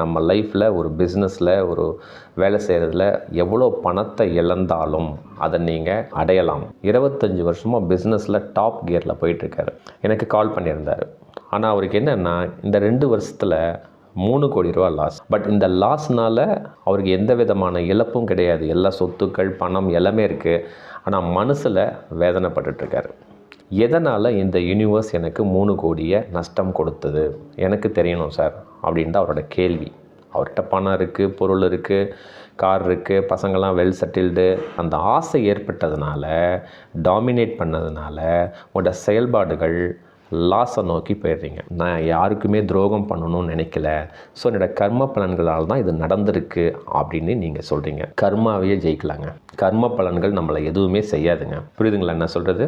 நம்ம லைஃப்பில் ஒரு பிஸ்னஸில் ஒரு வேலை செய்கிறதுல எவ்வளோ பணத்தை இழந்தாலும் அதை நீங்கள் அடையலாம். இருபத்தஞ்சி வருஷமாக பிஸ்னஸில் டாப் கியரில் போயிட்டுருக்காரு. எனக்கு கால் பண்ணியிருந்தார். ஆனால் அவருக்கு என்னென்னா இந்த ரெண்டு வருஷத்தில் மூணு கோடி ரூபா லாஸ் பட் இந்த லாஸ்னால் அவருக்கு எந்த விதமான இழப்பும் கிடையாது. எல்லா சொத்துக்கள் பணம் எல்லாமே இருக்குது ஆனால் மனசில் வேதனைப்பட்டுட்ருக்காரு எதனால் இந்த யூனிவர்ஸ் எனக்கு மூணு கோடியை நஷ்டம் கொடுத்தது? எனக்கு தெரியணும் சார் அப்படின்ட்டு அவரோட கேள்வி. அவர்கிட்ட பணம் இருக்குது பொருள் இருக்குது கார் இருக்குது பசங்கள்லாம் வெல் செட்டில்டு அந்த ஆசை ஏற்பட்டதுனால டாமினேட் பண்ணதுனால உங்களோட செயல்பாடுகள் லாஸை நோக்கி போயிடுறீங்க. நான் யாருக்குமே துரோகம் பண்ணணும்னு நினைக்கல. ஸோ என்னோட கர்ம பலன்களால் தான் இது நடந்திருக்கு அப்படின்னு நீங்கள் சொல்கிறீங்க கர்மாவையே ஜெயிக்கலாங்க. கர்ம பலன்கள் நம்மளை எதுவுமே செய்யாதுங்க. புரியுதுங்களா என்ன சொல்கிறது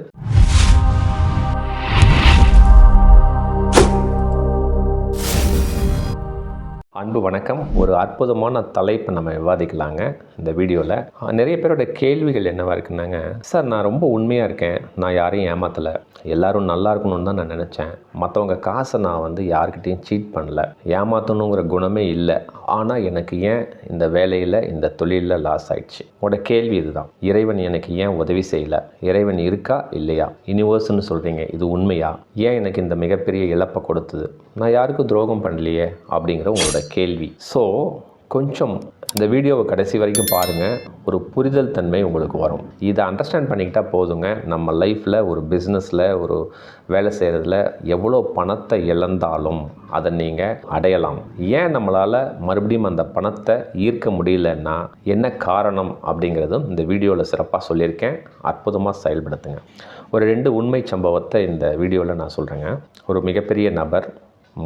அன்பு வணக்கம். ஒரு அற்புதமான தலைப்பை நம்ம விவாதிக்கலாங்க இந்த வீடியோவில் நிறைய பேரோட கேள்விகள் என்னவா இருக்குன்னாங்க சார் நான் ரொம்ப உண்மையாக இருக்கேன். நான் யாரையும் ஏமாற்றலை எல்லோரும் நல்லா இருக்கணும்னு தான் நான் நினச்சேன். மற்றவங்க காசை நான் வந்து யாருக்கிட்டேயும் சீட் பண்ணல. ஏமாற்றணுங்கிற குணமே இல்லை. ஆனால் எனக்கு ஏன் இந்த வேலையில் இந்த தொழிலில் லாஸ் ஆயிடுச்சு? உங்களோட கேள்வி இதுதான். இறைவன் எனக்கு ஏன் உதவி செய்யலை? இறைவன் இருக்கா இல்லையா? யூனிவர்ஸ்னு சொல்கிறீங்க இது உண்மையா? ஏன் எனக்கு இந்த மிகப்பெரிய இழப்பை கொடுத்தது? நான் யாருக்கும் துரோகம் பண்ணலையே அப்படிங்கிற உங்களோட கேள்வி. ஸோ கொஞ்சம் இந்த வீடியோவை கடைசி வரைக்கும் பாருங்கள் ஒரு புரிதல் தன்மை உங்களுக்கு வரும். இதை அண்டர்ஸ்டாண்ட் பண்ணிக்கிட்டால் போதுங்க. நம்ம லைஃப்பில் ஒரு பிஸ்னஸில் ஒரு வேலை செய்கிறதுல எவ்வளோ பணத்தை இழந்தாலும் அதை நீங்கள் அடையலாம். ஏன் நம்மளால் மறுபடியும் அந்த பணத்தை ஈர்க்க முடியலன்னா என்ன காரணம் அப்படிங்கிறதும் இந்த வீடியோவில் சிறப்பாக சொல்லியிருக்கேன். அற்புதமாக செயல்படுத்துங்க. ஒரு ரெண்டு உண்மை சம்பவத்தை இந்த வீடியோவில் நான் சொல்கிறேங்க ஒரு மிகப்பெரிய நபர்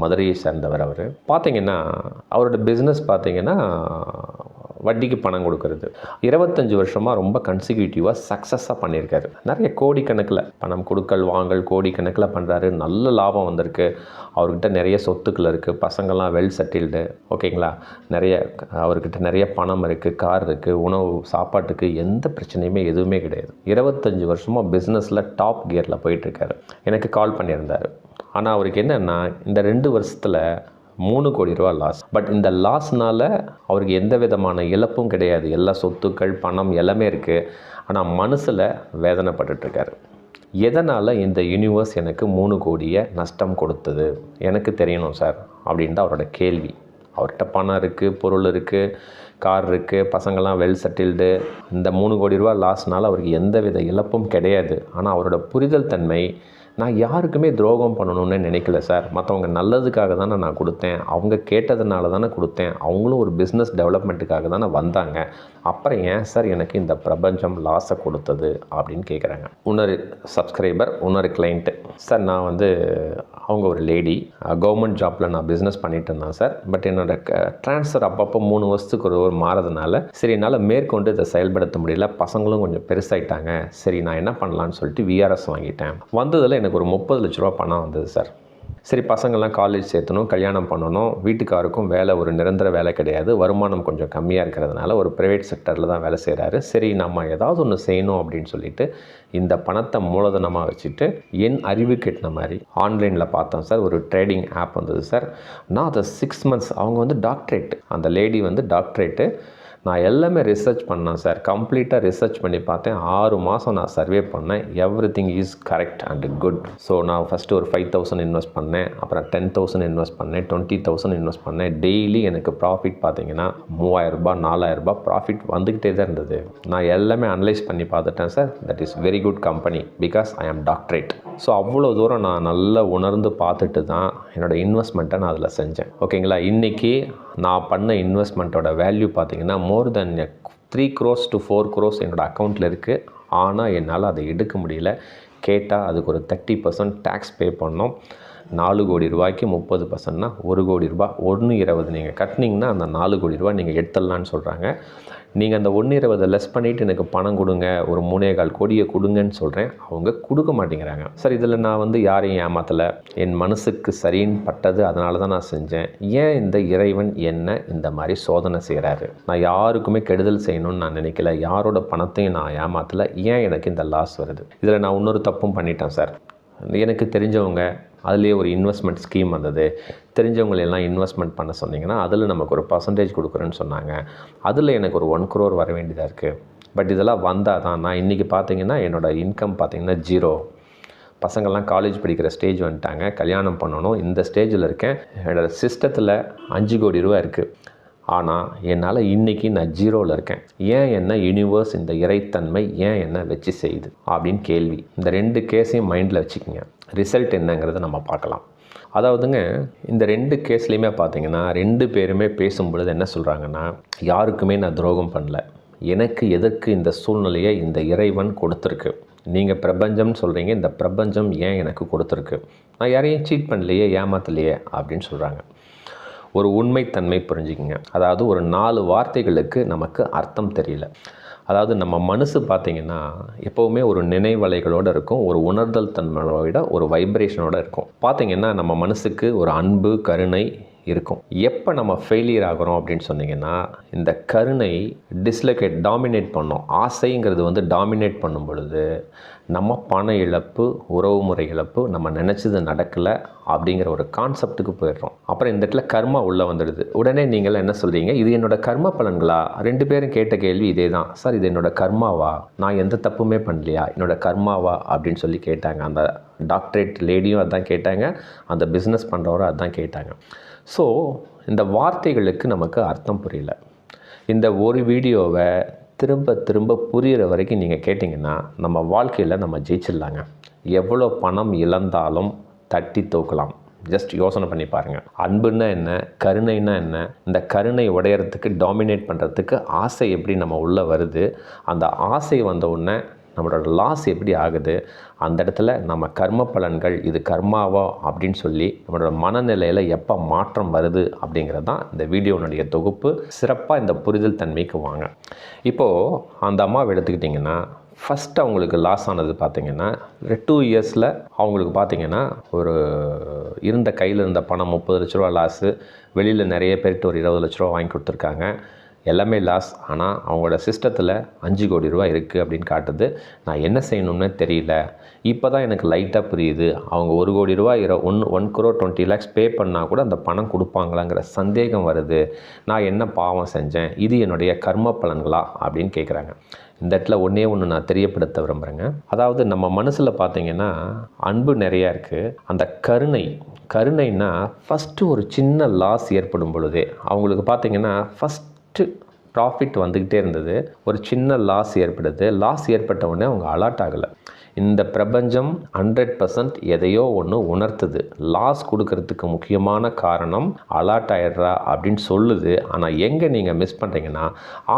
மதுரையை சேர்ந்தவர் அவர். பார்த்தீங்கன்னா அவரோட பிஸ்னஸ் பார்த்தீங்கன்னா வட்டிக்கு பணம் கொடுக்கறது. இருபத்தஞ்சி வருஷமாக ரொம்ப கன்சிக்யூட்டிவாக சக்ஸஸாக பண்ணியிருக்காரு. நிறைய கோடிக்கணக்கில் பணம் கொடுக்கல் வாங்கல் கோடிக்கணக்கில் பண்ணுறாரு நல்ல லாபம் வந்திருக்கு. அவர்கிட்ட நிறைய சொத்துக்கள் இருக்குது பசங்கள்லாம் வெல் செட்டில்டு ஓகேங்களா? நிறைய அவர்கிட்ட நிறைய பணம் இருக்குது கார் இருக்குது உணவு சாப்பாட்டுக்கு எந்த பிரச்சனையுமே எதுவுமே கிடையாது. இருபத்தஞ்சி வருஷமாக பிஸ்னஸில் டாப் கியரில் போயிட்டுருக்காரு எனக்கு கால் பண்ணியிருந்தார். ஆனால் அவருக்கு என்னென்னா இந்த ரெண்டு வருஷத்தில் மூணு கோடி ரூபா லாஸ் பட் இந்த லாஸ்னால் அவருக்கு எந்த விதமான இழப்பும் கிடையாது. எல்லா சொத்துக்கள் பணம் எல்லாமே இருக்குது ஆனால் மனசில் வேதனைப்பட்டுட்ருக்காரு எதனால் இந்த யூனிவர்ஸ் எனக்கு மூணு கோடியை நஷ்டம் கொடுத்தது? எனக்கு தெரியணும் சார் அப்படின்ட்டு அவரோட கேள்வி. அவர்கிட்ட பணம் இருக்குது பொருள் இருக்குது கார் இருக்குது பசங்கள்லாம் வெல் செட்டில்டு இந்த மூணு கோடி ரூபா லாஸ்னால் அவருக்கு எந்த வித இழப்பும் கிடையாது. ஆனால் அவரோட புரிதல் தன்மை நான் யாருக்குமே துரோகம் பண்ணணும்னு நினைக்கல சார். மற்றவங்க நல்லதுக்காக தானே நான் கொடுத்தேன். அவங்க கேட்டதுனால தானே கொடுத்தேன். அவங்களும் ஒரு பிஸ்னஸ் டெவலப்மெண்ட்டுக்காக தானே வந்தாங்க. அப்புறம் ஏன் சார் எனக்கு இந்த பிரபஞ்சம் லாஸை கொடுத்தது அப்படின்னு கேட்குறாங்க இன்னொரு சப்ஸ்கிரைபர் இன்னொரு கிளைண்ட்டு சார் நான் வந்து அவங்க ஒரு லேடி கவர்மெண்ட் ஜாப்பில் நான் பிஸ்னஸ் பண்ணிட்டு இருந்தேன் சார் பட் என்னோட ட்ரான்ஸ்ஃபர் அப்பப்போ மூணு வருஷத்துக்கு ஒரு ஒரு மாறதுனால சரி என்னால் மேற்கொண்டு இதை செயல்படுத்த முடியல. பசங்களும் கொஞ்சம் பெருசாயிட்டாங்க. சரி நான் என்ன பண்ணலான்னு சொல்லிட்டு விஆர்எஸ் வாங்கிட்டேன். வந்ததில் எனக்கு ஒரு முப்பது லட்ச ரூபா பணம் வந்தது சார் சரி பசங்கள்லாம் காலேஜ் சேர்த்தணும் கல்யாணம் பண்ணணும். வீட்டுக்காருக்கும் வேலை ஒரு நிரந்தர வேலை கிடையாது. வருமானம் கொஞ்சம் கம்மியாக இருக்கிறதுனால ஒரு ப்ரைவேட் செக்டரில் தான் வேலை செய்கிறாரு சரி நம்ம ஏதாவது ஒன்று செய்யணும் அப்படின்னு சொல்லிட்டு இந்த பணத்தை மூலதனமாக வச்சுட்டு என் அறிவு கெட்டின மாதிரி ஆன்லைனில் பார்த்தோம் சார். ஒரு ட்ரேடிங் ஆப் வந்தது சார். நான் அதை சிக்ஸ் மந்த்ஸ் அவங்க வந்து டாக்டரேட் அந்த லேடி வந்து டாக்டரேட்டு நான் எல்லாமே ரிசர்ச் பண்ணேன் சார் கம்ப்ளீட்டாக ரிசர்ச் பண்ணி பார்த்தேன். ஆறு மாதம் நான் சர்வே பண்ணேன். Everything is correct and good so நான் ஃபஸ்ட்டு ஒரு ஃபைவ் தௌசண்ட் இன்வெஸ்ட் பண்ணேன். அப்புறம் டென் தௌசண்ட் இன்வெஸ்ட் பண்ணேன். டுவெண்ட்டி தௌசண்ட் இன்வெஸ்ட் பண்ணேன். டெய்லி எனக்கு ப்ராஃபிட் பார்த்தீங்கன்னா மூவாயிரரூபா நாலாயிரரூபா ப்ராஃபிட் வந்துக்கிட்டே தான் இருந்தது. நான் எல்லாமே அனலைஸ் பண்ணி பார்த்துட்டேன் sir that is very good company because I am doctorate so அவ்வளோ தூரம் நான் நல்லா உணர்ந்து பார்த்துட்டு தான் என்னோடய இன்வெஸ்ட்மெண்ட்டை நான் அதில் செஞ்சேன். ஓகேங்களா இன்றைக்கி நான் பண்ண இன்வெஸ்ட்மெண்ட்டோட வேல்யூ பார்த்தீங்கன்னா more than three crores to four crores என்னோடய அக்கௌண்ட்டில் இருக்குது ஆனால் என்னால் அதை எடுக்க முடியல. கேட்டால் அதுக்கு ஒரு தேர்ட்டி பர்சன்ட் டேக்ஸ் பே பண்ணோம். நாலு கோடி ரூபாய்க்கு முப்பது பர்சன்ட்னா ஒரு கோடி ரூபாய். ஒன்று இருபது நீங்கள் கட்டினீங்கன்னா அந்த நாலு கோடி ரூபாய் நீங்கள் எடுத்துடலான்னு சொல்கிறாங்க நீங்கள் அந்த ஒன்று இருபதை லெஸ் பண்ணிவிட்டு எனக்கு பணம் கொடுங்க ஒரு மூணே கால் கோடியை கொடுங்கன்னு சொல்கிறேன் அவங்க கொடுக்க மாட்டேங்கிறாங்க. சார் இதில் நான் வந்து யாரையும் ஏமாற்றலை என் மனசுக்கு சரின்னு பட்டது அதனால தான் நான் செஞ்சேன். ஏன் இந்த இறைவன் என்ன இந்த மாதிரி சோதனை செய்கிறாரு நான் யாருக்குமே கெடுதல் செய்யணும்னு நான் நினைக்கல. யாரோட பணத்தையும் நான் ஏமாற்றலை ஏன் எனக்கு இந்த லாஸ் வருது? இதில் நான் இன்னொரு தப்பும் பண்ணிட்டேன் சார். எனக்கு தெரிஞ்சவங்க அதுலேயே ஒரு இன்வெஸ்ட்மெண்ட் ஸ்கீம் வந்தது. தெரிஞ்சவங்களெல்லாம் இன்வெஸ்ட்மெண்ட் பண்ண சொன்னீங்கன்னா அதில் நமக்கு ஒரு பர்சன்டேஜ் கொடுக்குறேன்னு சொன்னாங்க. அதில் எனக்கு ஒரு ஒன் குரோர் வர வேண்டியதாக இருக்குது பட் இதெல்லாம் வந்தால் தான் நான் இன்றைக்கி பார்த்தீங்கன்னா என்னோடய இன்கம் பார்த்தீங்கன்னா ஜீரோ பசங்கள்லாம் காலேஜ் படிக்கிற ஸ்டேஜ் வந்துட்டாங்க. கல்யாணம் பண்ணணும். இந்த ஸ்டேஜில் இருக்கேன். என்னோடய சிஸ்டத்தில் அஞ்சு கோடி ரூபா இருக்குது ஆனால் என்னால் இன்றைக்கி நான் ஜீரோவில் இருக்கேன். ஏன் என்ன யூனிவர்ஸ் இந்த இறைத்தன்மை ஏன் என்ன வச்சு செய்யுது? அப்படின்னு கேள்வி. இந்த ரெண்டு கேஸையும் மைண்டில் வச்சுக்கோங்க. ரிசல்ட் என்னங்கிறத நம்ம பார்க்கலாம். அதாவதுங்க இந்த ரெண்டு கேஸ்லேயுமே பார்த்தீங்கன்னா ரெண்டு பேருமே பேசும்பொழுது என்ன சொல்கிறாங்கன்னா யாருக்குமே நான் துரோகம் பண்ணல. எனக்கு எதற்கு இந்த சூழ்நிலையை இந்த இறைவன் கொடுத்துருக்கு? நீங்கள் பிரபஞ்சம்னு சொல்கிறீங்க இந்த பிரபஞ்சம் ஏன் எனக்கு கொடுத்துருக்கு? நான் யாரையும் சீட் பண்ணலையே ஏமாத்தலையே அப்படின்னு சொல்கிறாங்க ஒரு உண்மைத்தன்மை புரிஞ்சுக்கிங்க. அதாவது ஒரு நாலு வார்த்தைகளுக்கு நமக்கு அர்த்தம் தெரியல. அதாவது நம்ம மனசு பார்த்திங்கன்னா எப்போவுமே ஒரு நினைவலைகளோடு இருக்கும் ஒரு உணர்தல் தன்மையோட ஒரு வைப்ரேஷனோட இருக்கும். பார்த்திங்கன்னா நம்ம மனசுக்கு ஒரு அன்பு கருணை இருக்கும். எப்போ நம்ம ஃபெயிலியர் ஆகிறோம் அப்படின்னு சொன்னிங்கன்னா இந்த கருணை டிஸ்லொகேட் டாமினேட் பண்ணோம். ஆசைங்கிறது வந்து டாமினேட் பண்ணும் பொழுது நம்ம பண இழப்பு உறவுமுறை இழப்பு நம்ம நினச்சது நடக்கலை அப்படிங்கிற ஒரு கான்செப்ட்டுக்கு போயிடுறோம். அப்புறம் இந்த இடத்துல கர்மா உள்ளே வந்துடுது. உடனே நீங்கள் என்ன சொல்கிறீங்க இது என்னோட கர்ம பலன்களா? ரெண்டு பேரும் கேட்ட கேள்வி இதே தான் சார் இது என்னோட கர்மாவா? நான் எந்த தப்புமே பண்ணலையா? என்னோட கர்மாவா? அப்படின்னு சொல்லி கேட்டாங்க. அந்த டாக்டரேட் லேடியும் அதான் கேட்டாங்க. அந்த பிஸ்னஸ் பண்ணுறவரும் அதான் கேட்டாங்க. ஸோ இந்த வார்த்தைகளுக்கு நமக்கு அர்த்தம் புரியல. இந்த ஒரு வீடியோவை திரும்ப திரும்ப புரிகிற வரைக்கும் நீங்கள் கேட்டிங்கன்னா நம்ம வாழ்க்கையில் நம்ம ஜெயிச்சிடலாங்க. எவ்வளோ பணம் இழந்தாலும் தட்டி தூக்கலாம். ஜஸ்ட் யோசனை பண்ணி பாருங்கள் அன்புன்னா என்ன? கருணைன்னா என்ன? இந்த கருணை உடையறதுக்கு டாமினேட் பண்ணுறதுக்கு ஆசை எப்படி நம்ம உள்ளே வருது? அந்த ஆசை வந்த உடனே நம்மளோட லாஸ் எப்படி ஆகுது அந்த இடத்துல நம்ம கர்ம பலன்கள் இது கர்மாவா அப்படின்னு சொல்லி நம்மளோட மனநிலையில் எப்போ மாற்றம் வருது அப்படிங்கிறது தான் இந்த வீடியோனுடைய தொகுப்பு. சிறப்பாக இந்த புரிதல் தன்மைக்கு வாங்க. இப்போது அந்த அம்மாவை எடுத்துக்கிட்டிங்கன்னா ஃபஸ்ட் அவங்களுக்கு லாஸ் ஆனது பார்த்திங்கன்னா டூ இயர்ஸில் அவங்களுக்கு பார்த்திங்கன்னா ஒரு இருந்த கையில் இருந்த பணம் முப்பது லட்ச ரூபா லாஸு வெளியில் நிறைய பேர்கிட்ட ஒரு இருபது லட்ச ரூபா வாங்கி கொடுத்துருக்காங்க. எல்லாமே லாஸ் ஆனால் அவங்களோட சிஸ்டத்தில் அஞ்சு கோடி ரூபா இருக்குது அப்படின்னு காட்டுது. நான் என்ன செய்யணும்னு தெரியல. இப்போ தான் எனக்கு லைட்டாக புரியுது. அவங்க ஒரு கோடி ரூபா இரு one one crore twenty lakhs pay பண்ணால் கூட அந்த பணம் கொடுப்பாங்களாங்கிற சந்தேகம் வருது. நான் என்ன பாவம் செஞ்சேன்? இது என்னுடைய கர்ம பலன்களா? அப்படின்னு கேட்குறாங்க இந்த இடத்துல ஒன்றே ஒன்று நான் தெரியப்படுத்த விரும்புகிறேங்க அதாவது நம்ம மனசில் பார்த்திங்கன்னா அன்பு நிறையா இருக்குது அந்த கருணை கருணைன்னா ஃபஸ்ட்டு ஒரு சின்ன லாஸ் ஏற்படும் பொழுதே. அவங்களுக்கு பார்த்திங்கன்னா ஃபஸ்ட் ஃபஸ்ட்டு ப்ராஃபிட் வந்துக்கிட்டே இருந்தது. ஒரு சின்ன லாஸ் ஏற்படுது. லாஸ் ஏற்பட்ட உடனே அவங்க அலர்ட் ஆகலை. இந்த பிரபஞ்சம் ஹண்ட்ரட் பர்சன்ட் எதையோ ஒன்று உணர்த்துது. லாஸ் கொடுக்கறதுக்கு முக்கியமான காரணம் அலர்ட் ஆயிடுறா அப்படின்னு சொல்லுது. ஆனால் எங்கே நீங்கள் மிஸ் பண்ணுறீங்கன்னா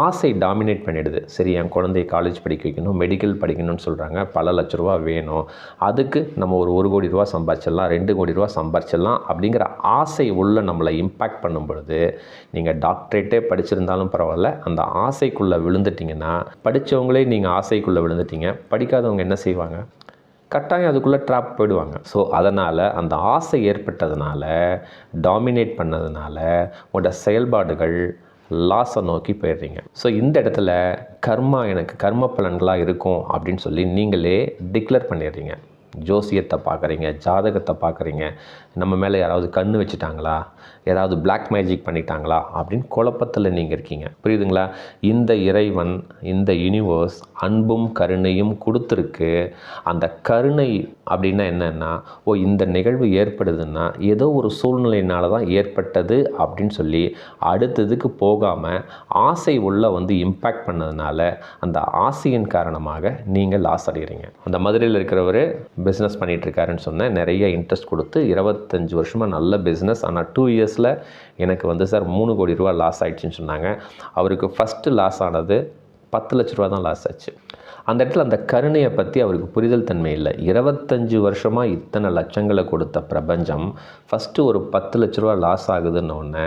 ஆசை டாமினேட் பண்ணிடுது. சரி என் குழந்தைய காலேஜ் படிக்க வைக்கணும் மெடிக்கல் படிக்கணும்னு சொல்கிறாங்க பல லட்ச ரூபா வேணும். அதுக்கு நம்ம ஒரு ஒரு கோடி ரூபா சம்பாதிச்சிடலாம் ரெண்டு கோடி ரூபா சம்பாதிச்சிடலாம் அப்படிங்கிற ஆசை உள்ள நம்மளை இம்பேக்ட் பண்ணும் பொழுது நீங்கள் டாக்டரேட்டே படிச்சிருந்தாலும் பரவாயில்ல. அந்த ஆசைக்குள்ளே விழுந்துட்டீங்கன்னா படித்தவங்களே நீங்கள் ஆசைக்குள்ளே விழுந்துட்டீங்க. படிக்காதவங்க என்ன செய்வாங்க? கட்டாயம் அதுக்குள்ளே ட்ராப் போயிடுவாங்க. ஸோ அதனால் அந்த ஆசை ஏற்பட்டதுனால டாமினேட் பண்ணதுனால உங்களோட செயல்பாடுகள் லாஸை நோக்கி போயிடுறீங்க. ஸோ இந்த இடத்துல கர்மா எனக்கு கர்ம பலன்களாக இருக்கும் அப்படின்னு சொல்லி நீங்களே டிக்ளேர் பண்ணிடுறீங்க. ஜோசியத்தை பார்க்குறீங்க ஜாதகத்தை பார்க்குறீங்க நம்ம மேலே யாராவது கண்ணு வச்சுட்டாங்களா ஏதாவது பிளாக் மேஜிக் பண்ணிட்டாங்களா அப்படின்னு குழப்பத்தில் நீங்கள் இருக்கீங்க. புரியுதுங்களா? இந்த இறைவன் இந்த யூனிவர்ஸ் அன்பும் கருணையும் கொடுத்துருக்கு. அந்த கருணை அப்படின்னா என்னென்னா ஓ இந்த நிகழ்வு ஏற்படுதுன்னா ஏதோ ஒரு சூழ்நிலையினால தான் ஏற்பட்டது அப்படின்னு சொல்லி அடுத்ததுக்கு போகாமல் ஆசை உள்ள வந்து இம்பேக்ட் பண்ணதுனால அந்த ஆசையின் காரணமாக நீங்கள் லாஸ் அடைகிறீங்க அந்த மதுரையில் இருக்கிறவர் பிஸ்னஸ் பண்ணிகிட்ருக்காருன்னு சொன்னேன். நிறைய இன்ட்ரெஸ்ட் கொடுத்து இருபத்தஞ்சி வருஷமாக நல்ல பிஸ்னஸ் ஆனால் டூ இயர்ஸில் எனக்கு வந்து சார் மூணு கோடி ரூபா லாஸ் ஆகிடுச்சின்னு சொன்னாங்க. அவருக்கு ஃபஸ்ட்டு லாஸ் ஆனது பத்து லட்ச ரூபா தான் லாஸ் ஆச்சு. அந்த இடத்துல அந்த கருணையை பற்றி அவருக்கு புரிதல் தன்மை இல்லை. இருபத்தஞ்சி வருஷமாக இத்தனை லட்சங்களை கொடுத்த பிரபஞ்சம் ஃபஸ்ட்டு ஒரு பத்து லட்ச ரூபா லாஸ் ஆகுதுன்னு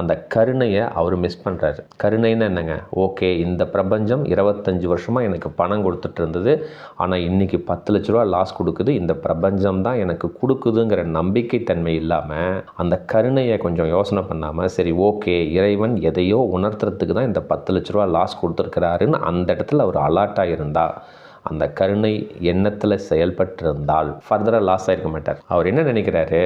அந்த கருணையை அவர் மிஸ் பண்ணுறாரு கருணைன்னு என்னங்க? ஓகே இந்த பிரபஞ்சம் இருபத்தஞ்சி வருஷமாக எனக்கு பணம் கொடுத்துட்டு இருந்தது. ஆனால் இன்றைக்கி பத்து லட்ச ரூபா லாஸ் கொடுக்குது. இந்த பிரபஞ்சம் தான் எனக்கு கொடுக்குதுங்கிற நம்பிக்கை தன்மை இல்லாமல் அந்த கருணையை கொஞ்சம் யோசனை பண்ணாமல் சரி ஓகே இறைவன் எதையோ உணர்த்துறதுக்கு தான் இந்த பத்து லட்ச ரூபா லாஸ் கொடுத்துருக்கிறாருன்னு அந்த இடத்துல அவர் அலாட்டாக இருந்தால் அந்த கருணை எண்ணத்தில் செயல்பட்டிருந்தால் ஃபர்தராக லாஸ் ஆகிருக்க மாட்டார். அவர் என்ன நினைக்கிறாரு?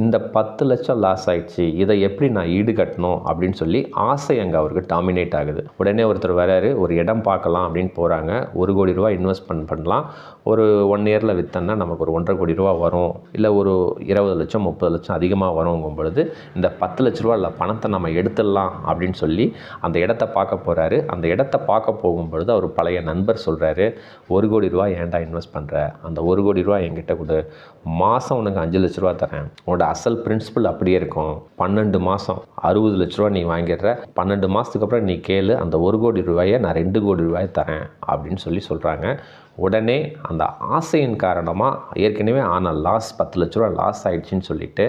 இந்த பத்து லட்சம் லாஸ் ஆயிடுச்சு இதை எப்படி நான் ஈடுகட்டணும் அப்படின்னு சொல்லி ஆசை அங்கே அவருக்கு டாமினேட் ஆகுது. உடனே ஒருத்தர் வராரு ஒரு இடம் பார்க்கலாம் அப்படின்னு போகிறாங்க ஒரு கோடி ரூபா இன்வெஸ்ட்மெண்ட் பண்ணலாம். ஒரு ஒன் இயரில் விற்றோன்னா நமக்கு ஒரு ஒன்றரை கோடி ரூபா வரும். இல்லை ஒரு இருபது லட்சம் முப்பது லட்சம் அதிகமாக வருங்கும் பொழுது இந்த பத்து லட்ச ரூபா இல்லை பணத்தை நம்ம எடுத்துடலாம் அப்படின்னு சொல்லி அந்த இடத்த பார்க்க போகிறாரு அந்த இடத்த பார்க்க போகும்பொழுது அவர் பழைய நண்பர் சொல்கிறாரு ஒரு கோடி ரூபா ஏன்டா இன்வெஸ்ட் பண்ணுற அந்த ஒரு கோடி ரூபா என்கிட்ட கொடு. மாதம் உனக்கு அஞ்சு லட்ச ரூபா தரேன். உன்னோட அசல் பிரின்சிபல் அப்படியே இருக்கும். பன்னெண்டு மாதம் அறுபது லட்ச ரூபா நீ வாங்கிடுற. பன்னெண்டு மாதத்துக்கு அப்புறம் நீ கேளு அந்த ஒரு கோடி ரூபாயை நான் ரெண்டு கோடி ரூபாய் தரேன் அப்படின்னு சொல்லி சொல்கிறாங்க உடனே அந்த ஆசையின் காரணமாக ஏற்கனவே ஆனால் லாஸ் பத்து லட்ச ரூபா லாஸ் ஆகிடுச்சின்னு சொல்லிட்டு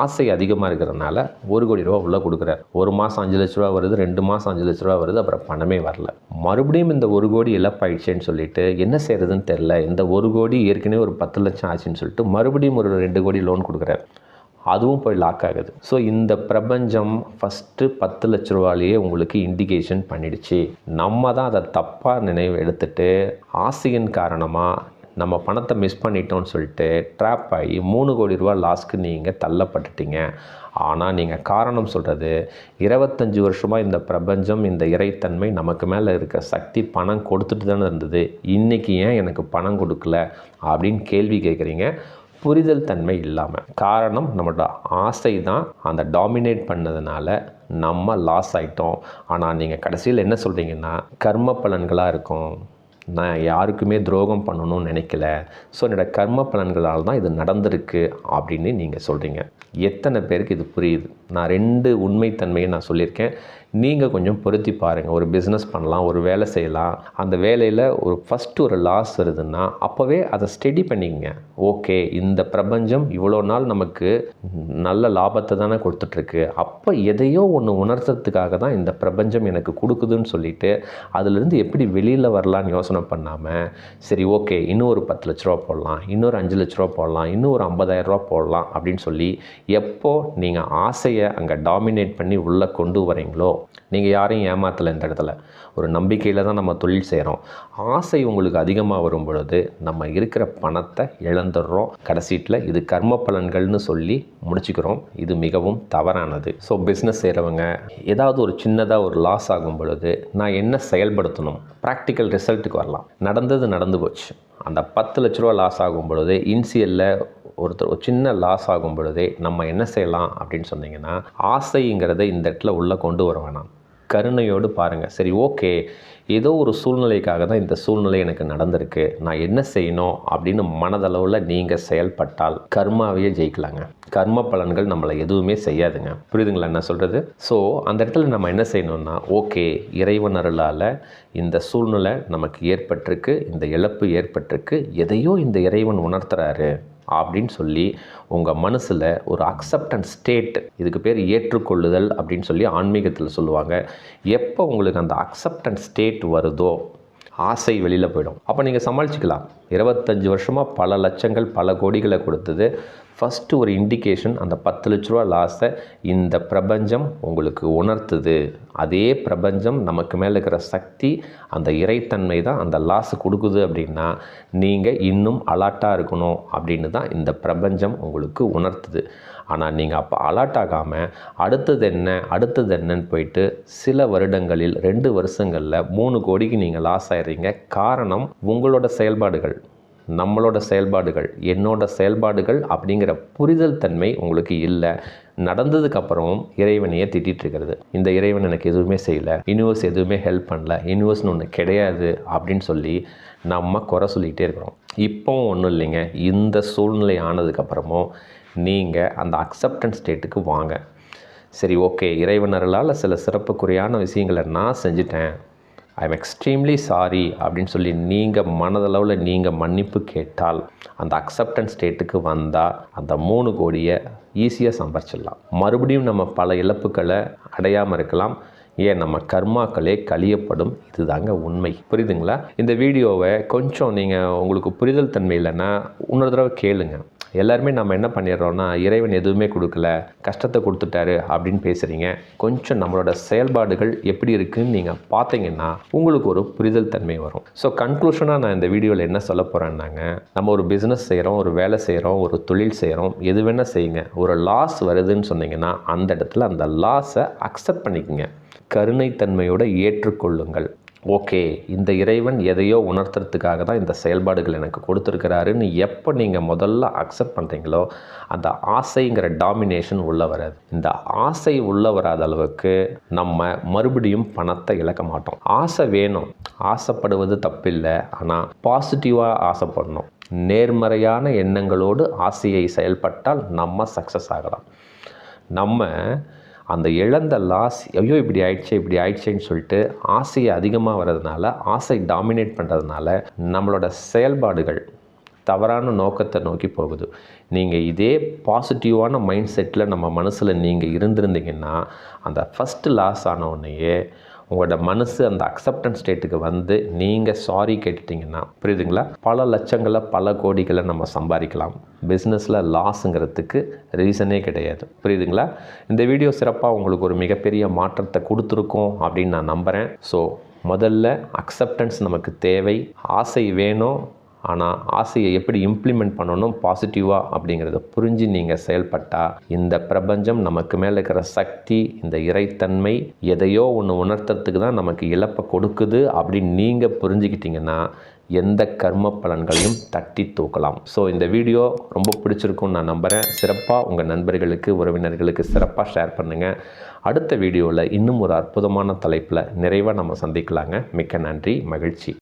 ஆசை அதிகமாக இருக்கிறதுனால ஒரு கோடி ரூபா உள்ளே கொடுக்குறாரு. ஒரு மாதம் அஞ்சு லட்ச ரூபா வருது ரெண்டு மாதம் அஞ்சு லட்ச ரூபா வருது அப்புறம் பணமே வரல. மறுபடியும் இந்த ஒரு கோடி இழப்பாயிடுச்சேன்னு சொல்லிட்டு என்ன செய்கிறதுன்னு தெரில இந்த ஒரு கோடி ஏற்கனவே ஒரு பத்து லட்சம் ஆச்சுன்னு சொல்லிட்டு மறுபடியும் ஒரு ரெண்டு கோடி லோன் கொடுக்குறாரு. அதுவும் போய் லாக் ஆகுது. ஸோ இந்த பிரபஞ்சம் ஃபஸ்ட்டு பத்து லட்ச ரூபாலேயே உங்களுக்கு இண்டிகேஷன் பண்ணிடுச்சு. நம்ம தான் அதை தப்பாக நினைவு எடுத்துட்டு ஆசையின் காரணமாக நம்ம பணத்தை மிஸ் பண்ணிட்டோம்னு சொல்லிட்டு ட்ராப் ஆகி மூணு கோடி ரூபா லாஸ்க்கு நீங்கள் தள்ளப்பட்டுட்டீங்க. ஆனால் நீங்கள் காரணம் சொல்கிறது இருபத்தஞ்சி வருஷமாக இந்த பிரபஞ்சம் இந்த இறைத்தன்மை நமக்கு மேலே இருக்க சக்தி பணம் கொடுத்துட்டு தானே இருந்தது. இன்றைக்கி ஏன் எனக்கு பணம் கொடுக்கல அப்படின்னு கேள்வி கேட்குறீங்க. புரிதல் தன்மை இல்லாமல் காரணம் நம்மளோட ஆசை தான் அந்த டாமினேட் பண்ணதுனால நம்ம லாஸ் ஆகிட்டோம் ஆனால் நீங்கள் கடைசியில் என்ன சொல்கிறீங்கன்னா கர்ம பலன்களாக இருக்கும். நான் யாருக்குமே துரோகம் பண்ணணும்னு நினைக்கல. ஸோ என்னோடய கர்ம பலன்களால் தான் இது நடந்திருக்கு அப்படின்னு நீங்கள் சொல்கிறீங்க எத்தனை பேருக்கு இது புரியுது? நான் ரெண்டு உண்மைத்தன்மையை நான் சொல்லியிருக்கேன். நீங்கள் கொஞ்சம் பொருத்தி பாருங்கள் ஒரு பிஸ்னஸ் பண்ணலாம் ஒரு வேலை செய்யலாம். அந்த வேலையில் ஒரு ஃபஸ்ட்டு ஒரு லாஸ் வருதுன்னா அப்போவே அதை ஸ்டெடி பண்ணிக்கங்க. ஓகே இந்த பிரபஞ்சம் இவ்வளோ நாள் நமக்கு நல்ல லாபத்தை தானே கொடுத்துட்ருக்கு. அப்போ எதையோ ஒன்று உணர்த்துறதுக்காக தான் இந்த பிரபஞ்சம் எனக்கு கொடுக்குதுன்னு சொல்லிட்டு அதுலேருந்து எப்படி வெளியில் வரலான்னு யோசனை பண்ணாமல் சரி ஓகே இன்னும் ஒரு பத்து லட்ச ரூபா போடலாம் இன்னொரு அஞ்சு லட்ச ரூபா போடலாம் இன்னும் ஒரு ஐம்பதாயிரரூபா போடலாம் அப்படின்னு சொல்லி எப்போ நீங்கள் ஆசையை அங்கே டாமினேட் பண்ணி உள்ளே கொண்டு வரீங்களோ நீங்கள் யாரையும் ஏமாத்தலை இந்த இடத்துல. ஒரு நம்பிக்கையில் தான் நம்ம தொழில் செய்கிறோம் ஆசை உங்களுக்கு அதிகமாக வரும் பொழுது நம்ம இருக்கிற பணத்தை இழந்துடுறோம். கடைசீட்டில் இது கர்ம பலன்கள்னு சொல்லி முடிச்சுக்கிறோம். இது மிகவும் தவறானது. ஸோ பிஸ்னஸ் செய்கிறவங்க ஏதாவது ஒரு சின்னதாக ஒரு லாஸ் ஆகும் பொழுது நான் என்ன செயல்படுத்தணும்? ப்ராக்டிக்கல் ரிசல்ட்டுக்கு வரலாம். நடந்தது நடந்து போச்சு. அந்த பத்து லட்ச ரூபா லாஸ் ஆகும் பொழுது இன்சியலில் ஒருத்தர் ஒரு சின்ன லாஸ் ஆகும் பொழுதே நம்ம என்ன செய்யலாம் அப்படின்னு சொன்னீங்கன்னா ஆசைங்கிறத இந்த இடத்துல உள்ளே கொண்டு வர வேணாம். கருணையோடு பாருங்கள் சரி ஓகே. ஏதோ ஒரு சூழ்நிலைக்காக தான் இந்த சூழ்நிலை எனக்கு நடந்திருக்கு. நான் என்ன செய்யணும் அப்படின்னு மனதளவில் நீங்கள் செயல்பட்டால் கர்மாவையே ஜெயிக்கலாங்க. கர்ம பலன்கள் நம்மளை எதுவுமே செய்யாதுங்க. புரியுதுங்களா என்ன சொல்கிறது ஸோ அந்த இடத்துல நம்ம என்ன செய்யணும்னா ஓகே இறைவன் அருளால் இந்த சூழ்நிலை நமக்கு ஏற்பட்டிருக்கு இந்த இழப்பு ஏற்பட்டிருக்கு. எதையோ இந்த இறைவன் உணர்த்துறாரு. அப்படின்னு சொல்லி உங்கள் மனசில் ஒரு அக்செப்டன்ஸ் ஸ்டேட் இதுக்கு பேர் ஏற்றுக்கொள்ளுதல் அப்படின்னு சொல்லி ஆன்மீகத்தில் சொல்லுவாங்க. எப்போ உங்களுக்கு அந்த அக்செப்டன்ஸ் ஸ்டேட் வருதோ ஆசை வெளியில் போயிடும். அப்போ நீங்கள் சமாளிச்சுக்கலாம். இருபத்தஞ்சி வருஷமாக பல லட்சங்கள் பல கோடிகளை கொடுத்தது. ஃபஸ்ட்டு ஒரு இண்டிகேஷன் அந்த பத்து லட்ச ரூபா லாஸை இந்த பிரபஞ்சம் உங்களுக்கு உணர்த்துது. அதே பிரபஞ்சம் நமக்கு மேலே இருக்கிற சக்தி அந்த இறைத்தன்மை தான் அந்த லாஸ் கொடுக்குது அப்படின்னா நீங்கள் இன்னும் அலாட்டாக இருக்கணும் அப்படின்னு தான் இந்த பிரபஞ்சம் உங்களுக்கு உணர்த்துது. ஆனால் நீங்கள் அப்போ அலர்ட் ஆகாமல் அடுத்தது என்ன அடுத்தது என்னன்னு போயிட்டு சில வருடங்களில் ரெண்டு வருஷங்களில் மூணு கோடிக்கு நீங்கள் லாஸ் ஆயிடுறீங்க. காரணம் உங்களோட செயல்பாடுகள். நம்மளோட செயல்பாடுகள். என்னோட செயல்பாடுகள் அப்படிங்கிற புரிதல் தன்மை உங்களுக்கு இல்லை. நடந்ததுக்கப்புறமும் இறைவனையே திட்டிகிட்டு இருக்கிறது. இந்த இறைவன் எனக்கு எதுவுமே செய்யலை. யூனிவர்ஸ் எதுவுமே ஹெல்ப் பண்ணல. யூனிவர்ஸ்னு ஒன்று கிடையாது அப்படின்னு சொல்லி நம்ம குறை சொல்லிகிட்டே இருக்கிறோம். இப்போவும் ஒன்றும் இல்லைங்க. இந்த சூழ்நிலை ஆனதுக்கப்புறமும் நீங்கள் அந்த அக்செப்டன்ஸ் ஸ்டேட்டுக்கு வாங்க. சரி ஓகே இறைவனர்களால் சில சிறப்புக்குறையான விஷயங்களை நான் செஞ்சிட்டேன். ஐ எம் எக்ஸ்ட்ரீம்லி சாரி அப்படின்னு சொல்லி நீங்கள் மனதளவில் நீங்கள் மன்னிப்பு கேட்டால் அந்த அக்செப்டன்ஸ் ஸ்டேட்டுக்கு வந்தால் அந்த மூணு கோடியை ஈஸியாக சம்பாரிச்சிடலாம். மறுபடியும் நம்ம பல இழப்புகளை அடையாமல் இருக்கலாம். ஏன்? நம்ம கர்மாக்களே கழியப்படும். இதுதாங்க உண்மை. புரியுதுங்களா? இந்த வீடியோவை கொஞ்சம் நீங்கள் உங்களுக்கு புரிதல் தன்மை இல்லைன்னா இன்னொரு தடவை கேளுங்கள் எல்லாருமே நம்ம என்ன பண்ணிடுறோன்னா இறைவன் எதுவுமே கொடுக்கல கஷ்டத்தை கொடுத்துட்டாரு அப்படின்னு பேசுகிறீங்க கொஞ்சம் நம்மளோட செயல்பாடுகள் எப்படி இருக்குன்னு நீங்கள் பார்த்தீங்கன்னா உங்களுக்கு ஒரு புரிதல் தன்மை வரும். ஸோ கன்க்ளூஷனாக நான் இந்த வீடியோவில் என்ன சொல்ல போகிறேன்னாங்க நம்ம ஒரு பிஸ்னஸ் செய்கிறோம் ஒரு வேலை செய்கிறோம் ஒரு தொழில் செய்கிறோம் எது வேணால் செய்யுங்க. ஒரு லாஸ் வருதுன்னு சொன்னீங்கன்னா அந்த இடத்துல அந்த லாஸை அக்செப்ட் பண்ணிக்கோங்க. கருணைத்தன்மையோட ஏற்றுக்கொள்ளுங்கள். ஓகே இந்த இறைவன் எதையோ உணர்த்துறதுக்காக தான் இந்த செயல்பாடுகள் எனக்கு கொடுத்துருக்கிறாருன்னு எப்போ நீங்கள் முதல்ல அக்செப்ட் பண்ணுறீங்களோ அந்த ஆசைங்கிற டாமினேஷன் உள்ளே வராது. இந்த ஆசை உள்ளே வராத அளவுக்கு நம்ம மறுபடியும் பணத்தை இழக்க மாட்டோம். ஆசை வேணும். ஆசைப்படுவது தப்பில்லை. ஆனால் பாசிட்டிவாக ஆசைப்படணும். நேர்மறையான எண்ணங்களோடு ஆசையை செயல்பட்டால் நம்ம சக்ஸஸ் ஆகலாம். நம்ம அந்த இழந்த லாஸ் ஐயோ இப்படி ஆயிடுச்சு இப்படி ஆயிடுச்சேன்னு சொல்லிட்டு ஆசையை அதிகமாக வர்றதுனால ஆசை டாமினேட் பண்ணுறதுனால நம்மளோட செயல்பாடுகள் தவறான நோக்கத்தை நோக்கி போகுது. நீங்கள் இதே பாசிட்டிவான மைண்ட் செட்டில் நம்ம மனசில் நீங்கள் இருந்திருந்தீங்கன்னா அந்த ஃபஸ்ட்டு லாஸ் ஆனவுடனேயே உங்களோட மனசு அந்த அக்செப்டன்ஸ் ஸ்டேட்டுக்கு வந்து நீங்கள் சாரி கேட்டுட்டிங்கன்னா புரியுதுங்களா? பல லட்சங்களை பல கோடிகளை நம்ம சம்பாதிக்கலாம். பிஸ்னஸில் லாஸுங்கிறதுக்கு ரீசனே கிடையாது. புரியுதுங்களா? இந்த வீடியோ சிறப்பாக உங்களுக்கு ஒரு மிகப்பெரிய மாற்றத்தை கொடுத்துருக்கோம் அப்படின்னு நான் நம்புகிறேன் ஸோ முதல்ல அக்செப்டன்ஸ் நமக்கு தேவை. ஆசை வேணும். ஆனால் ஆசையை எப்படி இம்ப்ளிமெண்ட் பண்ணணும் பாசிட்டிவாக அப்படிங்கிறத புரிஞ்சு நீங்கள் செயல்பட்டால் இந்த பிரபஞ்சம் நமக்கு மேலே இருக்கிற சக்தி இந்த இறைத்தன்மை எதையோ ஒன்று உணர்த்துறதுக்கு தான் நமக்கு இழப்பை கொடுக்குது அப்படின்னு நீங்கள் புரிஞ்சுக்கிட்டீங்கன்னா எந்த கர்ம பலன்களையும் தட்டி தூக்கலாம். ஸோ இந்த வீடியோ ரொம்ப பிடிச்சிருக்கும்னு நான் நம்புகிறேன் சிறப்பாக உங்கள் நண்பர்களுக்கு உறவினர்களுக்கு சிறப்பாக ஷேர் பண்ணுங்கள் அடுத்த வீடியோவில் இன்னும் ஒரு அற்புதமான தலைப்பில் நிறைவாக நம்ம சந்திக்கலாங்க. மிக்க நன்றி மகிழ்ச்சி.